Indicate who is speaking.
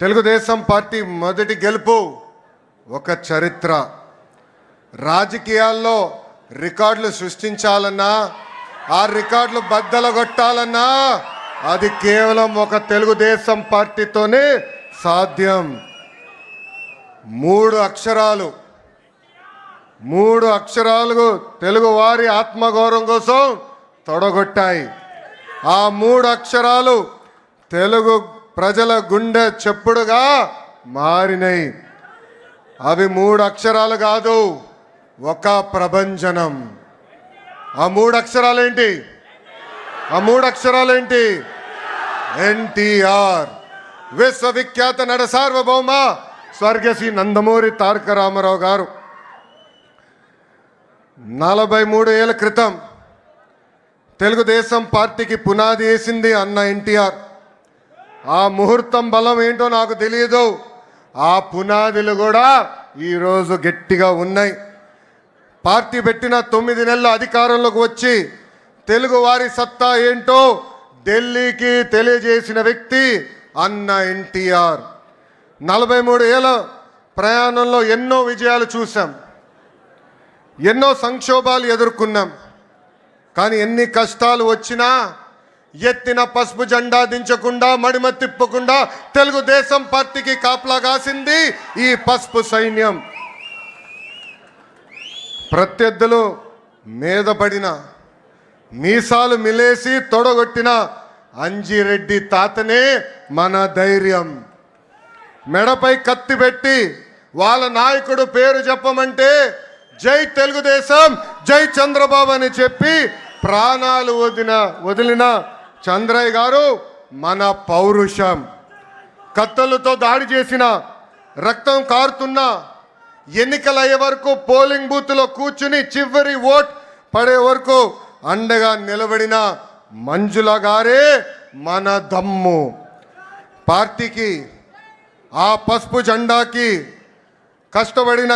Speaker 1: Telugu Desam party మొదటి గెలుపు ఒక చరిత్ర. రాజకీయాల్లో రికార్డులు సృష్టించాలన్నా ఆ రికార్డులు బద్దలగొట్టాలన్నా అది కేవలం ఒక తెలుగుదేశం పార్టీతోనే సాధ్యం. మూడు అక్షరాలు. మూడు అక్షరాలు తెలుగు వారి ఆత్మగౌరవం కోసం తొడగొట్టాయి. ఆ మూడు అక్షరాలు తెలుగు ప్రజల గుండె చెప్పుడుగా మారినాయి అవి మూడు అక్షరాలు కాదు ఒక ప్రభంజనం. ఆ మూడు అక్షరాలేంటి? ఆ మూడు అక్షరాలేంటి? ఎన్టీఆర్. విశ్వవిఖ్యాత నడ సార్వభౌమ స్వర్గశ్రీ నందమూరి తారక రామారావు గారు. నలభై మూడు ఏళ్ళ క్రితం తెలుగుదేశం పార్టీకి పునాది వేసింది అన్న ఎన్టీఆర్. ఆ ముహూర్తం బలం ఏంటో నాకు తెలియదు ఆ పునాదులు కూడా ఈరోజు గట్టిగా ఉన్నాయి. పార్టీ పెట్టిన తొమ్మిది నెలల అధికారంలోకి వచ్చి తెలుగు వారి సత్తా ఏంటో ఢిల్లీకి తెలియజేసిన వ్యక్తి అన్న ఎన్టీఆర్. నలభై మూడు ఏళ్ళ ప్రయాణంలో ఎన్నో విజయాలు చూసాం ఎన్నో సంక్షోభాలు ఎదుర్కొన్నాం. కానీ ఎన్ని కష్టాలు వచ్చినా ఎత్తిన పసుపు జెండా దించకుండా మడిమ తిప్పకుండా తెలుగుదేశం పార్టీకి కాపలా కాసింది ఈ పసుపు సైన్యం. ప్రత్యర్థులు మీదపడిన మీసాలు మిలేసి తొడగొట్టిన అంజిరెడ్డి తాతనే మన ధైర్యం. మెడపై కత్తి పెట్టి వాళ్ళ నాయకుడు పేరు చెప్పమంటే జై తెలుగుదేశం జై చంద్రబాబు అని చెప్పి ప్రాణాలు వదిన వదిలిన చంద్రయ్య గారు మన పౌరుషం. కత్తలతో దాడి చేసిన రక్తం కారుతున్న ఎన్నికలు అయ్యే వరకు పోలింగ్ బూత్లో కూర్చుని చివరి ఓట్ పడే వరకు అండగా నిలబడిన మంజుల గారే మన దమ్ము. పార్టీకి ఆ పసుపు జెండాకి కష్టపడిన